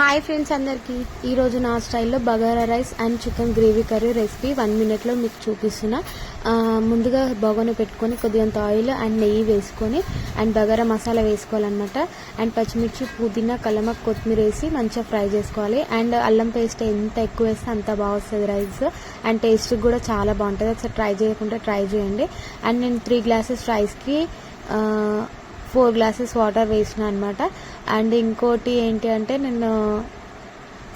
Hi friends అందరికీ. ఈరోజు నా స్టైల్లో bagara rice and chicken gravy curry recipe one మినిట్లో మీకు చూపిస్తున్నా. ముందుగా బగోని పెట్టుకొని కొద్దిగంత ఆయిల్ అండ్ నెయ్యి వేసుకొని అండ్ బగారా మసాలా వేసుకోవాలన్నమాట. అండ్ పచ్చిమిర్చి పుదీనా కలమక్ కొత్తిమీర వేసి మంచిగా ఫ్రై చేసుకోవాలి. అండ్ అల్లం పేస్ట్ ఎంత ఎక్కువ వేస్తే అంత బాగా వస్తుంది రైస్. అండ్ టేస్ట్ కూడా చాలా బాగుంటుంది. ఒకసారి ట్రై చేయకుండా ట్రై చేయండి. అండ్ నేను త్రీ గ్లాసెస్ రైస్కి ఫోర్ గ్లాసెస్ వాటర్ వేసిన అనమాట అండ్ ఇంకోటి ఏంటి అంటే నేను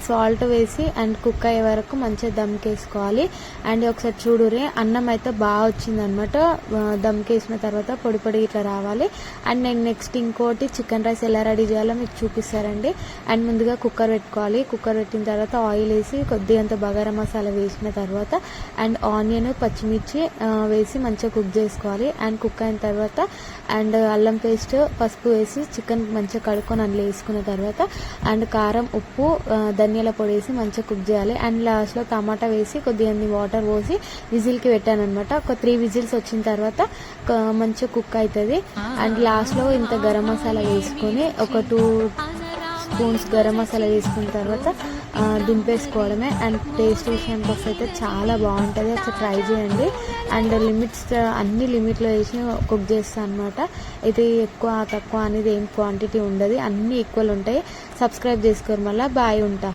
సాల్ట్ వేసి అండ్ కుక్ అయ్యే వరకు మంచిగా దమ్కేసుకోవాలి. అండ్ ఒకసారి చూడురే అన్నం అయితే బాగా వచ్చిందనమాట. దమ్కేసిన తర్వాత పొడి పొడి ఇట్లా రావాలి. అండ్ నేను నెక్స్ట్ ఇంకోటి చికెన్ రైస్ ఎలా రెడీ చేయాలో మీకు చూపిస్తారండి అండ్ ముందుగా కుక్కర్ పెట్టుకోవాలి. కుక్కర్ పెట్టిన తర్వాత ఆయిల్ వేసి కొద్దిగంత బగారా మసాలా వేసిన తర్వాత అండ్ ఆనియన్ పచ్చిమిర్చి వేసి మంచిగా కుక్ చేసుకోవాలి. అండ్ కుక్ అయిన తర్వాత అండ్ అల్లం పేస్ట్ పసుపు వేసి చికెన్ మంచిగా కడుక్కొని అందులో వేసుకున్న తర్వాత అండ్ కారం ఉప్పు ఆ, ధనియాల పొడి వేసి మంచిగా కుక్ చేయాలి. అండ్ లాస్ట్లో టమాటా వేసి కొద్దిగా వాటర్ పోసి విజిల్కి పెట్టాను అనమాట ఒక త్రీ విజిల్స్ వచ్చిన తర్వాత మంచిగా కుక్ అవుతుంది అండ్ లాస్ట్లో ఇంత గరం మసాలా వేసుకొని ఒక టూ స్పూన్స్ గరం మసాలా వేసుకున్న తర్వాత దింపేసుకోవడమే. అండ్ టేస్ట్ విషయానికి వస్తే అయితే చాలా బాగుంటుంది. ఒకసారి ట్రై చేయండి. అండ్ లిమిట్స్ అన్ని లిమిట్లో వేసి కుక్ చేస్తాను అనమాట ఇది ఎక్కువ తక్కువ అనేది ఏం క్వాంటిటీ ఉండదు. అన్నీ ఈక్వల్ ఉంటాయి. సబ్స్క్రైబ్ చేసుకోరు మళ్ళీ. బాయ్ ఉంటా.